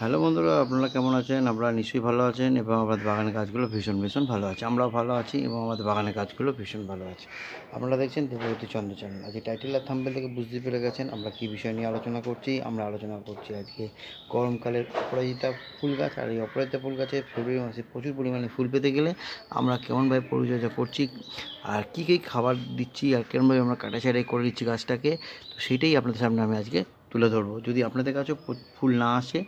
Hello বন্ধুরা, আপনারা কেমন আছেন? আপনারা নিশ্চয়ই ভালো আছেন এবং আমাদের বাগানের কাজগুলো ভীষণ ভীষণ ভালো আছে। আমরাও ভালো আছি এবং আমাদের বাগানের কাজগুলো ভীষণ ভালো আছে। আপনারা দেখছেন দেবতী চন্দ্র চ্যানেল আজকে টাইটেল আর থাম্বেল থেকে বুঝতে পেরে গেছেন আমরা কী বিষয় নিয়ে আলোচনা করছি। আমরা আলোচনা করছি আজকে গরমকালের অপরাজিতা ফুল গাছ আর এই অপরাজিতা ফুল গাছে ফেব্রুয়ারি মাসে প্রচুর পরিমাণে ফুল পেতে গেলে আমরা কেমনভাবে পরিচর্যা করছি আর কী কী খাবার দিচ্ছি আর কেমনভাবে আমরা কাটাছাড়াই করে দিচ্ছি গাছটাকে, তো সেটাই আপনাদের সামনে আমি আজকে তুলে ধরবো। যদি আপনাদের কাছেও ফুল না আসে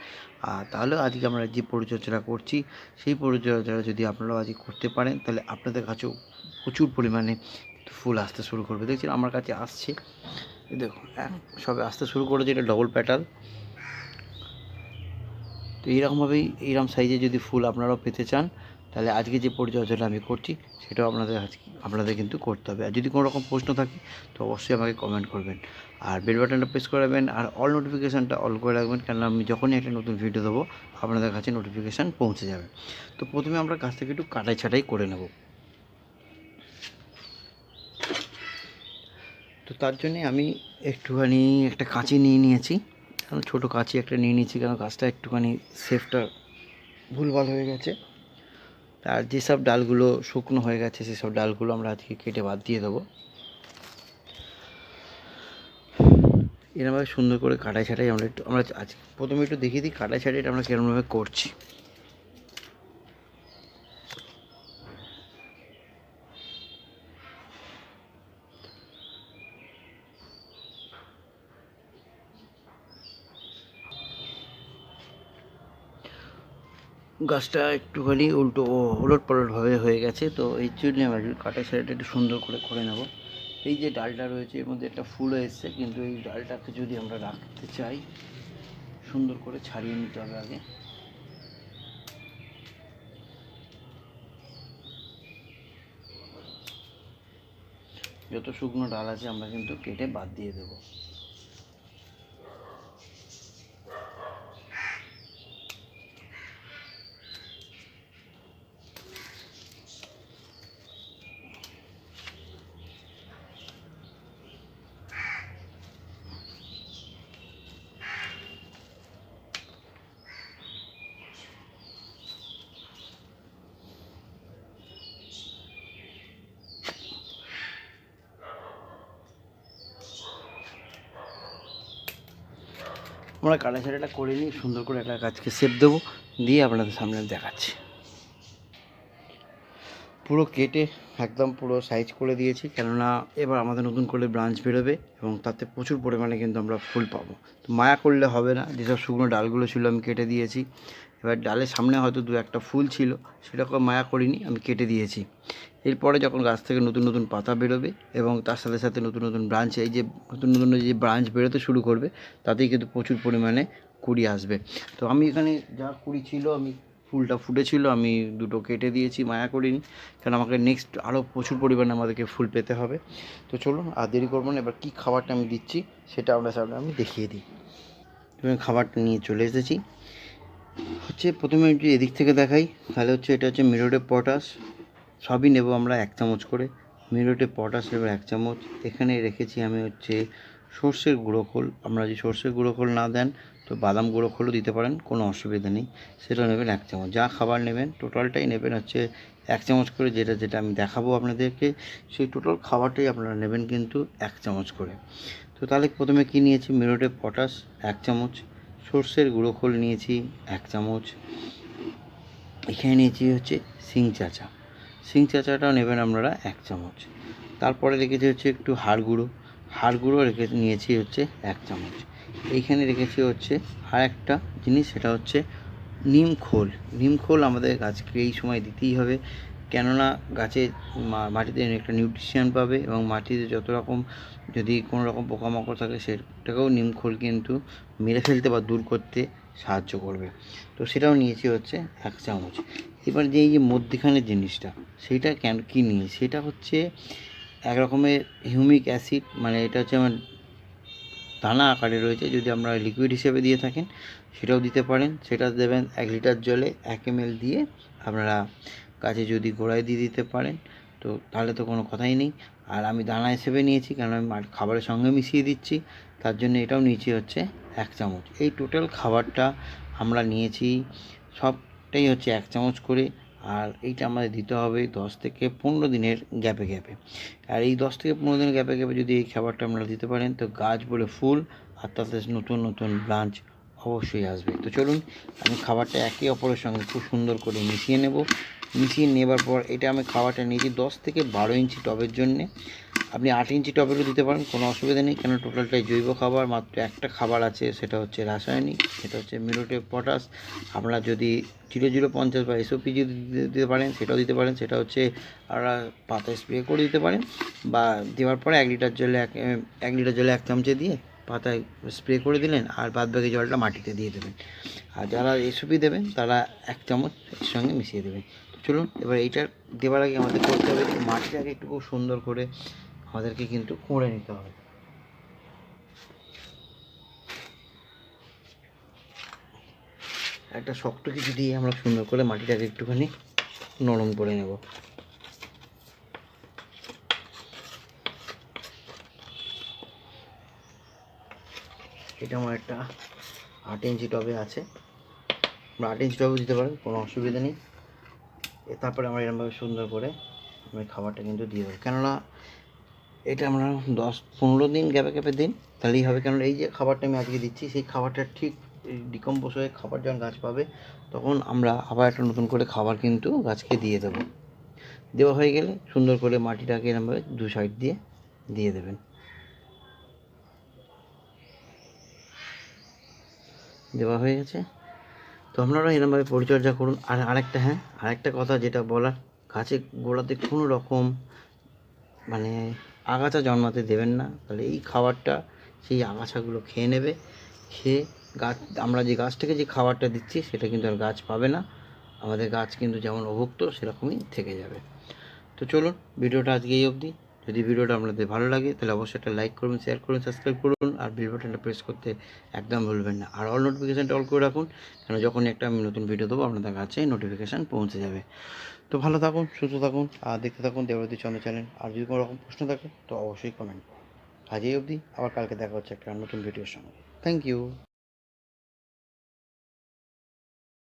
তাহলে আজকে আমরা যে পরিচর্যাটা করছি, সেই পরিচর্যাটা যদি আপনারাও আজকে করতে পারেন, তাহলে আপনাদের কাছেও প্রচুর পরিমাণে ফুল আসতে শুরু করবে। দেখছেন, আমার কাছে আসছে। দেখুন এক- সবে আসতে শুরু করেছে, এটা ডবল প্যাটাল তো এইরকমভাবেই এইরকম সাইজে যদি ফুল আপনারাও পেতে চান তাহলে আজকে যে পরিচর্যাটা আমি করছি, সেটাও আপনাদের আপনাদের কিন্তু করতে হবে। আর যদি কোনো রকম প্রশ্ন থাকে, তো অবশ্যই আমাকে কমেন্ট করবেন। আর বেল বাটনটা প্রেস করে রাখবেন, আর অল নোটিফিকেশানটা অল করে রাখবেন কেন আমি যখনই একটা নতুন ভিডিও দেবো, আপনাদের কাছে নোটিফিকেশান পৌঁছে যাবে। তো প্রথমে আমরা কাছ থেকে একটু কাটাই ছাটাই করে নেব। তো তার জন্যে আমি একটুখানি একটা কাঁচি নিয়ে নিয়েছি। কারণ ছোটো কাঁচি একটা নিয়ে নিয়েছি, কারণ গাছটা একটুখানি সেফটা ভুলভাল হয়ে গেছে। আর যেসব ডালগুলো শুকনো হয়ে গেছে, সেসব ডালগুলো আমরা আজকে কেটে বাদ দিয়ে দেবো। এরমভাবে সুন্দর করে কাটাই ছাটাই আমরা একটু, আমরা আজ প্রথমে একটু দেখিয়ে দিই কাটাই ছাটাইটা আমরা কেরমভাবে করছি। গাছটা একটুখানি উল্টো ওলট পালটভাবে হয়ে গেছে, তো এই জন্য আমরা কাটা সাইডটা একটু সুন্দর করে করে নেব। এই যে ডালটা রয়েছে, এর মধ্যে একটা ফুলও এসছে, কিন্তু এই ডালটাকে যদি আমরা রাখতে চাই, সুন্দর করে ছাড়িয়ে নিতে হবে আগে। যত শুকনো ডাল আছে, আমরা কিন্তু কেটে বাদ দিয়ে দেবো। আমরা কাটা ছাড়াটা করে নিই, সুন্দর করে একটা গাছকে সেপ দেবো, দিয়ে আপনাদের সামনে দেখাচ্ছি। পুরো কেটে একদম পুরো সাইজ করে দিয়েছি, কেননা এবার আমাদের নতুন করে ব্রাঞ্চ বেরোবে এবং তাতে প্রচুর পরিমাণে কিন্তু আমরা ফুল পাবো। তো মায়া করলে হবে না, যেসব শুকনো ডালগুলো ছিল আমি কেটে দিয়েছি। এবার ডালের সামনে হয়তো দু একটা ফুল ছিল সেটাকে মায়া করিনি, আমি কেটে দিয়েছি। এরপরে যখন গাছ থেকে নতুন নতুন পাতা বেরোবে এবং তার সাথে সাথে নতুন নতুন ব্রাঞ্চ এই যে নতুন নতুন যে ব্রাঞ্চ বেরোতে শুরু করবে, তাতেই কিন্তু প্রচুর পরিমাণে কুড়ি আসবে। তো আমি এখানে যা কুড়ি ছিল, আমি ফুলটা ফুটেছিল, আমি দুটো কেটে দিয়েছি, মায়া করিনি, কারণ আমাকে নেক্সট আরও প্রচুর পরিমাণে আমাদেরকে ফুল পেতে হবে। তো চলুন, আর দেরি করব না, এবার কী খাবারটা আমি দিচ্ছি, সেটা আপনার সামনে আমি দেখিয়ে দিই। খাবারটা নিয়ে চলে এসেছি। হচ্ছে প্রথমে যদি এদিক থেকে দেখাই। তাহলে হচ্ছে এটা হচ্ছে মিরোডে পটাশ। সবই নেব আমরা এক চামচ করে। মিরোটে পটাশ নেব এক চামচ। এখানে রেখেছি আমি হচ্ছে সর্ষের গুঁড়ো খোল। আমরা যদি সর্ষের গুঁড়ো খোল না দেন, তো বাদাম গুঁড়ো খোলও দিতে পারেন, কোনো অসুবিধা নেই। সেটা নেবেন এক চামচ। যা খাবার নেবেন, টোটালটাই নেবেন হচ্ছে এক চামচ করে যেটা যেটা আমি দেখাবো আপনাদেরকে। সেই টোটাল খাবারটাই আপনারা নেবেন কিন্তু এক চামচ করে। তো তাহলে প্রথমে কী নিয়েছি? মিরোটে পটাশ এক চামচ। সর্ষের গুঁড়ো খোল নিয়েছি, এক চামচ। এখানে নিয়েছি হচ্ছে সিং চাচা। সিং চাচাটাও নেবেন আপনারা এক চামচ। তারপরে রেখেছি হচ্ছে একটু হাড় গুঁড়ো। হাড় গুঁড়ো রেখে নিয়েছি হচ্ছে এক চামচ। এইখানে রেখেছি হচ্ছে আর একটা জিনিস, সেটা হচ্ছে নিম খোল। নিম খোল আমাদের গাছকে এই সময় দিতেই হবে। কেননা গাছে মাটিতে একটা নিউট্রিশন পাবে এবং মাটিতে যত রকম যদি কোনো রকম পোকামাকড় থাকে, সেটাকেও নিম খোল কিন্তু মেরে ফেলতে বা দূর করতে সাহায্য করবে। তো সেটাও নিয়েছি হচ্ছে এক চামচ। এবার যে এই যে মধ্যিখানের জিনিসটা, সেইটা কেন, কী নিয়ে? সেটা হচ্ছে এক রকমের হিউমিক অ্যাসিড মানে এটা হচ্ছে আমার দানা আকারে রয়েছে, যদি আমরা লিকুইড হিসেবে দিয়ে থাকেন, সেটাও দিতে পারেন। সেটা দেবেন এক লিটার জলে এক এম দিয়ে আপনারা গাছে যদি গোড়ায় দিয়ে দিতে পারেন, তো তাহলে তো কোনো কথাই নেই। আর আমি দানা হিসেবে নিয়েছি কারণ আমি খাবারের সঙ্গে মিশিয়ে দিচ্ছি, তার জন্য এটাও নিয়েছি হচ্ছে এক চামচ। এই টোটাল খাবারটা আমরা নিয়েছি, সবটাই হচ্ছে এক চামচ করে, আর এইটা আমাদের দিতে হবে দশ থেকে পনেরো দিনের গ্যাপে গ্যাপে। আর এই দশ থেকে পনেরো দিনের গ্যাপে গ্যাপে যদি এই খাবারটা আপনারা দিতে পারেন, তো গাছ বলে ফুল, আর তাতে নতুন নতুন ব্রাঞ্চ অবশ্যই আসবে। তো চলুন, আমি খাবারটা একে অপরের সঙ্গে খুব সুন্দর করে মিশিয়ে নেব। মিশিয়ে নেবার পর এটা আমি খাবারটা নিয়েছি দশ থেকে বারো ইঞ্চি টবের জন্যে। আপনি আট ইঞ্চি টবেরও দিতে পারেন, কোনো অসুবিধা নেই। কেন? টোটালটাই জৈব খাবার, মাত্র একটা খাবার আছে, সেটা হচ্ছে রাসায়নিক, সেটা হচ্ছে মিরোটে পটাশ। আপনারা যদি জিরো জিরো পঞ্চাশ বা এসওপি যদি দিতে- পারেন, সেটাও দিতে পারেন। সেটা হচ্ছে আপনারা পাতায় স্প্রে করে দিতে পারেন বা দেওয়ার পরে এক লিটার জলে এক এক লিটার জলে এক চামচে দিয়ে পাতায় স্প্রে করে দিলেন আর বাদ বাকি জলটা মাটিতে দিয়ে দেবেন। আর যারা এসওপি দেবেন, তারা এক চামচ এর সঙ্গে মিশিয়ে দেবেন। চলুন, এবার এইটা দেওয়ার আগে আমাদের করতে হবে মাটিটাকে একটু খুব সুন্দর করে আমাদেরকে কিন্তু কুঁড়ে নিতে হবে। একটা শক্ত কিছু দিয়ে আমরা সুন্দর করে মাটিটাকে একটুখানি নরম করে নেব। এটা আমার একটা আট ইঞ্চি টবে আছে। আমরা আট ইঞ্চি টবে দিতে পারেন কোনো অসুবিধা নেই। তারপরে আমরা এরকমভাবে সুন্দর করে আমি খাবারটা কিন্তু দিয়ে দেবো। কেননা এটা আমরা দশ, পনেরো দিন গ্যাপে গ্যাপে দিন। তাহলেই হবে কেননা এই যে খাবারটা আমি আজকে দিচ্ছি, সেই খাবারটা ঠিক ডিকম্পোজ হয়ে খাবার যখন গাছ পাবে, তখন আমরা আবার একটা নতুন করে খাবার কিন্তু গাছকে দিয়ে দেবো। দেওয়া হয়ে গেলে সুন্দর করে মাটিটাকে এরকমভাবে দু সাইড দিয়ে দিয়ে দেবেন। দেওয়া হয়ে গেছে। তো আপনারা এরকমভাবে পরিচর্যা করুন। আর আরেকটা হ্যাঁ আরেকটা কথা যেটা বলার গাছের গোড়াতে কোনো রকম মানে আগাছা জন্মাতে দেবেন না। তাহলে এই খাবারটা সেই আগাছাগুলো খেয়ে নেবে। খেয়ে গাছ, আমরা যে গাছ থেকে যে খাবারটা দিচ্ছি, সেটা কিন্তু আর গাছ পাবে না। আমাদের গাছ কিন্তু যেমন অভুক্ত সেরকমই থেকে যাবে। তো চলুন, ভিডিওটা আজকে এই অবধি। যদি ভিডিওটা আপনাদের ভালো লাগে, তাহলে অবশ্যই একটা লাইক করুন শেয়ার করুন সাবস্ক্রাইব করুন, আর বেল বাটনটা প্রেস করতে একদম ভুলবেন না। আর অল নোটিফিকেশানটা অল করে রাখুন, কেন যখনই একটা আমি নতুন ভিডিও দেবো, আপনাদের কাছে নোটিফিকেশান পৌঁছে যাবে। তো ভালো থাকুন, সুস্থ থাকুন, আর দেখতে থাকুন দেবরতী চন্দ্র চ্যানেল আর যদি কোনো রকম প্রশ্ন থাকে, তো অবশ্যই কমেন্ট আজ এই অবধি, আবার কালকে দেখা হচ্ছে একটা নতুন ভিডিওর সঙ্গে। Thank you